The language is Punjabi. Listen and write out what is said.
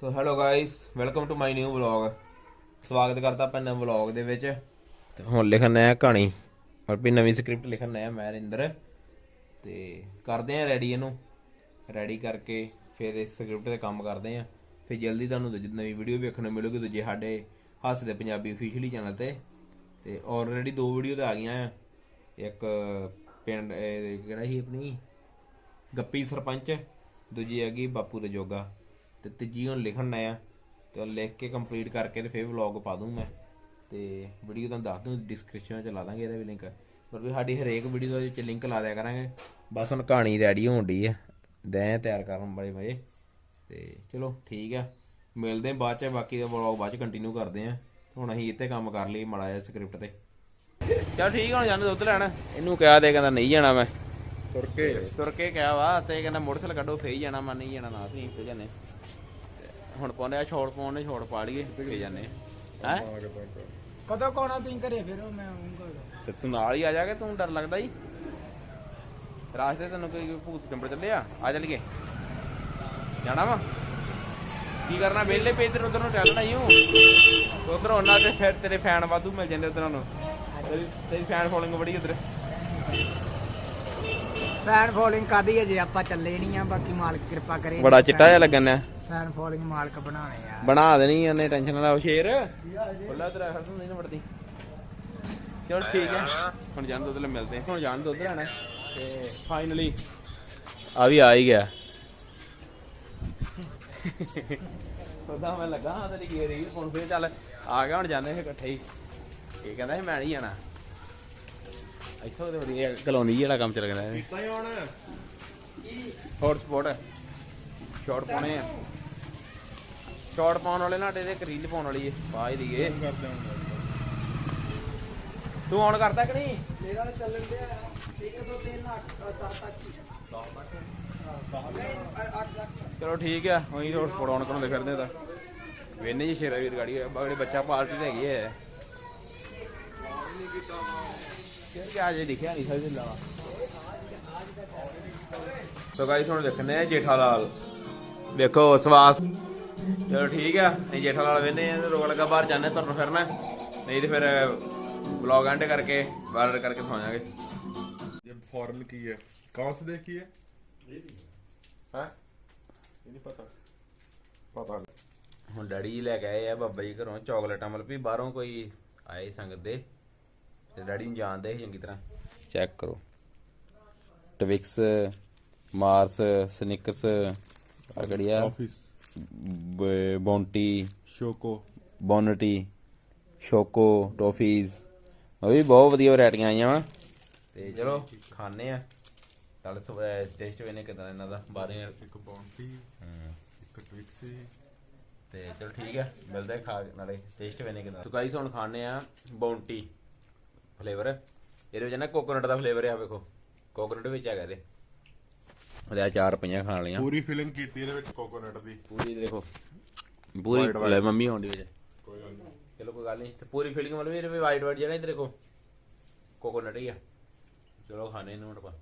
So hello guys welcome to my new vlog ਸਵਾਗਤ ਕਰਦਾ ਆਪਾਂ ਨਵੇਂ ਵਲੌਗ ਦੇ ਵਿੱਚ। ਤੇ ਹੁਣ ਲਿਖਣ ਆਇਆ ਕਹਾਣੀ। ਔਰ ਵੀ ਨਵੀਂ ਸਕ੍ਰਿਪਟ ਲਿਖਣ ਆਇਆ ਮੈਂ ਰਿੰਦਰ। ਤੇ ਕਰਦੇ ਆ ਰੈਡੀ ਇਹਨੂੰ। ਰੈਡੀ ਕਰਕੇ ਫਿਰ ਇਸ ਸਕ੍ਰਿਪਟ ਤੇ ਕੰਮ ਕਰਦੇ ਆ। ਫਿਰ ਜਲਦੀ ਤੁਹਾਨੂੰ ਦੂਜੀ ਨਵੀਂ ਵੀਡੀਓ ਵੇਖਣ ਨੂੰ ਮਿਲੂਗੀ ਦੂਜੇ ਸਾਡੇ ਹੱਸਦੇ ਪੰਜਾਬੀ ਅਫੀਸ਼ੀਅਲੀ ਚੈਨਲ ਤੇ। ਤੇ ਆਲਰੇਡੀ ਦੋ ਵੀਡੀਓ ਤਾਂ ਆ ਗਈਆਂ ਆ। ਇੱਕ ਪਿੰਡ, ਇਹ ਕਿਹੜਾ ਸੀ ਆਪਣੀ? ਗੱਪੀ ਸਰਪੰਚ। ਦੂਜੀ ਹੈਗੀ ਬਾਪੂ ਦੇ ਜੋਗਾ। ਤੇ ਤੀਜੀ ਹੁਣ ਲਿਖਣ ਆਇਆ ਤੇ ਉਹ ਲਿਖ ਕੇ ਕੰਪਲੀਟ ਕਰਕੇ ਤੇ ਫਿਰ ਵਲੌਗ ਪਾ ਦੂੰ ਮੈਂ। ਤੇ ਵੀਡੀਓ ਤੁਹਾਨੂੰ ਦੱਸ ਦੂੰ ਡਿਸਕ੍ਰਿਪਸ਼ਨ ਵਿੱਚ ਲਾ ਦਾਂਗੇ ਇਹਦਾ ਵੀ ਲਿੰਕ ਪਰ ਵੀ ਸਾਡੀ ਹਰੇਕ ਵੀਡੀਓ ਦੇ ਵਿੱਚ ਲਿੰਕ ਲਾ ਦਿਆ ਕਰਾਂਗੇ। ਬਸ ਹੁਣ ਕਹਾਣੀ ਰੈਡੀ ਹੋਣ ਦੀ ਹੈ ਦੈਂ ਤਿਆਰ ਕਰਨ ਬੜੇ ਮਜ਼ੇ ਤੇ ਚਲੋ ਠੀਕ ਆ। ਮਿਲਦੇ ਬਾਅਦ ਚ ਬਾਕੀ ਦਾ ਵਲੌਗ ਬਾਅਦ ਚ ਕੰਟੀਨਿਊ ਕਰਦੇ ਆ ਹੁਣ ਅਸੀਂ ਇੱਥੇ ਕੰਮ ਕਰ ਲਈ ਮਾੜਾ ਜਿਹਾ ਸਕ੍ਰਿਪਟ ਤੇ। ਚਲ ਠੀਕ ਹੁਣ ਜਾਣਾ ਦੁੱਧ ਲੈਣ। ਇਹਨੂੰ ਕਿਹਾ ਤੇ ਕਹਿੰਦਾ ਨਹੀਂ ਜਾਣਾ ਮੈਂ। ਤੁਰ ਕੇ ਤੁਰ ਕੇ ਕਿਹਾ ਵਾ ਤੇ ਕਹਿੰਦਾ ਮੋਟਰਸਾਈਕਲ ਕੱਢੋ ਫੇਰ ਹੀ ਜਾਣਾ ਮੈਂ ਨਹੀਂ ਜਾਣਾ ਨਾ ਜਾਣੇ ਤੇ ਹੁਣ ਪਾਉਂਦੇ ਆ ਛੋੜ ਪਾਉਣ ਨੇ ਛੋੜ ਪਾ ਲਈਏ ਫੇਰ ਜਾਣੇ ਹੈ? ਕਦੋਂ ਕੋਣਾ ਤੁਸੀਂ ਘਰੇ? ਫਿਰ ਮੈਂ ਆਉਂਗਾ ਤੇ ਤੂੰ ਨਾਲ ਹੀ ਆ ਜਾਗੇ ਤੂੰ ਡਰ ਲੱਗਦਾ ਹੀ ਰਾਸਤੇ ਤੈਨੂੰ ਕੋਈ ਭੂਤ ਚੰਬੜ ਚੱਲਿਆ? ਆ ਚੱਲੀਏ। ਜਾਣਾ ਵਾ? ਕੀ ਕਰਨਾ? ਵਿਹਲੇ ਪੇ ਇਧਰ ਉਧਰ ਨੂੰ ਟੈਲਣਾ ਹੀ ਹੂੰ ਉਧਰ ਉਹਨਾਂ ਤੇ ਫਿਰ ਤੇਰੇ ਫੈਨ ਵਾਧੂ ਮਿਲ ਜਾਂਦੇ ਉਧਰ ਨੂੰ। ਤੇਰੀ ਤੇਰੀ ਫੈਨ ਫੋਲੋਇੰਗ ਬੜੀ ਉਧਰ। ਫੈਨ ਫੋਲੋਇੰਗ ਕਾਦੀ ਹੈ ਜੇ ਆਪਾਂ ਚੱਲੇ ਨਹੀਂ ਆ ਬਾਕੀ ਮਾਲਕ ਕਿਰਪਾ ਕਰੇ ਬੜਾ ਚਿੱਟਾ ਜਿਹਾ ਲੱਗਣ ਆ ਫੈਨ ਫੋਲੋਇੰਗ ਮਾਲਕ ਬਣਾਣੇ ਆ। ਬਣਾ ਦੇਣੀ ਉਹਨੇ ਟੈਨਸ਼ਨ ਨਾ ਲਓ ਸ਼ੇਰ। ਖੁੱਲਾ ਤੇਰਾ ਹੱਥ ਨਹੀਂ ਨਾ ਵੜਦੀ। ਚਲ ਠੀਕ ਹੈ ਹੁਣ ਜਾਣ ਦੁੱਧ ਲੈ ਮਿਲਦੇ। ਹੁਣ ਜਾਣ ਦੁੱਧ ਲੈਣਾ ਤੇ ਫਾਈਨਲੀ ਆ ਵੀ ਆ ਹੀ ਗਿਆ। ਉਹਦਾ ਮੈਂ ਲੱਗਾ ਹਾਂ ਤੇਰੀ ਰੀਲ ਫੋਨ ਫੇਰ ਚੱਲ। ਆ ਗਿਆ ਹੁਣ ਜਾਂਦੇ ਇਕੱਠੇ ਹੀ। ਇਹ ਕਹਿੰਦਾ ਸੀ ਮੈਂ ਨਹੀਂ ਜਾਣਾ। ਇੱਥੋਂ ਤੇ ਵਧੀਆ ਕਲੋਨੀ ਜਿਹੜਾ ਕੰਮ ਚੱਲ ਗਿਆ ਕੀਤਾ ਹੀ ਹੁਣ। ਹੌਟ ਸਪੌਟ ਸ਼ਾਰਟ ਪਾਉਣੇ ਆ। ਸ਼ਾਰਟ ਪਾਉਣ ਵਾਲੇ ਇਹਦੇ ਇੱਕ ਰੀਲ ਪਾਉਣ ਵਾਲੀ ਏ ਪਾ ਹੀ। ਦਈਏ ਤੂੰ ਆਨ ਕਰਦਾ ਕਿ ਨਹੀਂ? ਮੇਰਾ ਚੱਲਣ ਦੇ ਆ। 1 2 3 8 10 ਤੱਕ ਚਲੋ ਠੀਕ ਆ ਉਹੀ ਸਪੌਟ ਆਨ ਕਰਾਉਂਦੇ ਫਿਰਦੇ ਤਾਂ। ਵੇਨੇ ਜੀ ਸ਼ੇਰਾ ਵੀਰ ਗਾੜੀ ਹੋਇਆ ਬਾਗੜੇ ਬੱਚਾ ਪਾਰਟੀ ਤੇ ਹੈਗੀ ਹੈ ਕਿ ਆਜੇ ਦਿਖਿਆ ਨਹੀਂ ਸਹੀ ਲਾਵਾ ਸੋ ਗਾਇਸ ਹੁਣ ਦੇਖਨੇ ਆ ਜੇਠਾ ਲਾਲ ਵੇਖੋ ਸਵਾਸ ਚਲੋ ਠੀਕ ਆ ਨਹੀਂ ਜੇਠਾ ਲਾਲ ਵੇਨੇ ਆ ਤੇ ਰੋਕ ਲਗਾ ਬਾਹਰ ਜਾਣੇ ਤੁਰਨ ਫਿਰਨਾ ਨਹੀਂ ਤੇ ਫਿਰ ਵਲੌਗ ਐਂਡ ਕਰਕੇ ਬਾਹਰ ਕਰਕੇ ਸੌ ਜਾਾਂਗੇ ये फॉरन की है कहाँ से देखी है ਹਾਂ ये नहीं पता पता नहीं ਹੁਣ ਡੈਡੀ ਜੀ ਲੈ ਕੇ ਆਏ ਆ ਬਾਬਾ ਜੀ ਘਰੋਂ ਚਾਕਲੇਟਾਂ ਮਤਲਬ ਵੀ ਬਾਹਰੋਂ ਕੋਈ ਆਏ ਸੰਗਤ ਦੇ ਤੇ ਡੈਡੀ ਨੂੰ ਜਾਣਦੇ ਸੀ ਚੰਗੀ ਤਰ੍ਹਾਂ। ਚੈੱਕ ਕਰੋ। ਟਵਿਕਸ ਮਾਰਸ ਸਨਿਕਰਸ ਅਗੜੀਆ ਆਫਿਸ ਬੌਂਟੀ ਸ਼ੋਕੋ ਬੌਨਟੀ ਸ਼ੋਕੋ ਟੋਫੀਜ਼ ਉਹ ਵੀ ਬਹੁਤ ਵਧੀਆ ਵੈਰਾਈਟੀਆਂ ਆਈਆਂ ਵਾ। ਤੇ ਚਲੋ ਖਾਣੇ ਆ। ਕੱਲ ਟੇਸਟ ਵੇਨੇ ਕਿਦਾਂ ਇਹਨਾਂ ਦਾ। ਬਾਰੇ ਇੱਕ ਬੌਂਟੀ ਇੱਕ ਟਵਿਕਸੀ ਤੇ ਚਲੋ ਠੀਕ ਆ ਮਿਲਦੇ ਖਾ ਨਾਲੇ। ਟੇਸਟ ਵੇਨੇ ਕਿਦਾਂ। ਸੋ ਗਾਈਸ ਹੁਣ ਖਾਣੇ ਆ ਬੌਂਟੀ ਫਲੇਵਰ। ਇਹਦੇ ਵਿੱਚ ਨਾ ਕੋਕੋਨਟ ਦਾ ਫਲੇਵਰ ਆ ਵੇਖੋ। ਕੋਕੋਨਟ ਵਿੱਚ ਹੈਗਾ ਇਹਦੇ। ਉਹਦੇ ਆ ਚਾਰ ਪਈਆਂ ਖਾਣ ਲਈਆਂ ਪੂਰੀ ਫਿਲਿੰਗ ਕੀਤੀ ਇਹਦੇ ਵਿੱਚ ਕੋਕੋਨਟ ਦੀ। ਪੂਰੀ ਦੇਖੋ। ਪੂਰੀ ਲੈ ਮੰਮੀ ਆਉਂਦੀ ਵਿੱਚ। ਕੋਈ ਚਲੋ ਕੋਈ ਗੱਲ ਨਹੀਂ। ਤੇ ਪੂਰੀ ਫਿਲਿੰਗ ਮਤਲਬ ਇਹਦੇ ਵਿੱਚ ਵਾਈਟ ਵਾਈਟ ਜਿਹੜਾ ਇਧਰ ਦੇਖੋ। ਕੋਕੋਨਟ ਹੀ ਆ। ਚਲੋ ਖਾਣੇ ਨੂੰ ਹੁਣ ਆਪਾਂ।